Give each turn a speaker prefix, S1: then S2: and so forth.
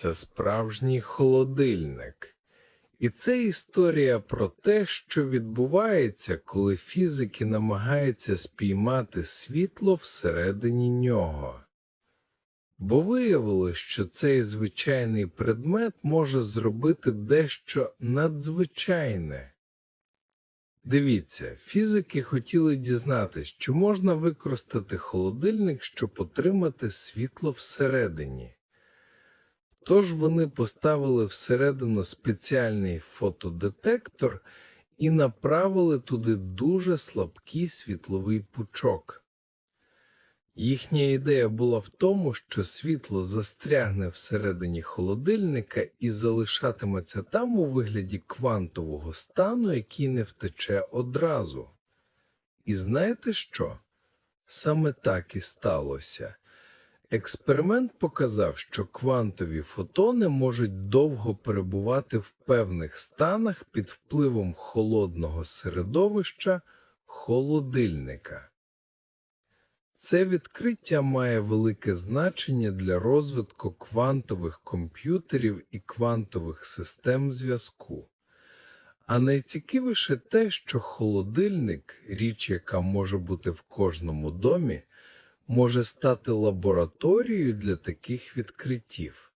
S1: це справжній холодильник. І це історія про те, що відбувається, коли фізики намагаються спіймати світло всередині нього. Бо виявилось, що цей звичайний предмет може зробити дещо надзвичайне. Дивіться, фізики хотіли дізнатись, чи можна використати холодильник, щоб отримати світло всередині. Тож вони поставили всередину спеціальний фотодетектор і направили туди дуже слабкий світловий пучок. Їхня ідея була в тому, що світло застрягне всередині холодильника і залишатиметься там у вигляді квантового стану, який не втече одразу. І знаєте що? Саме так і сталося. Експеримент показав, що квантові фотони можуть довго перебувати в певних станах під впливом холодного середовища холодильника. Це відкриття має велике значення для розвитку квантових комп'ютерів і квантових систем зв'язку. А найцікавіше те, що холодильник, річ, яка може бути в кожному домі, може стати лабораторією для таких відкриттів.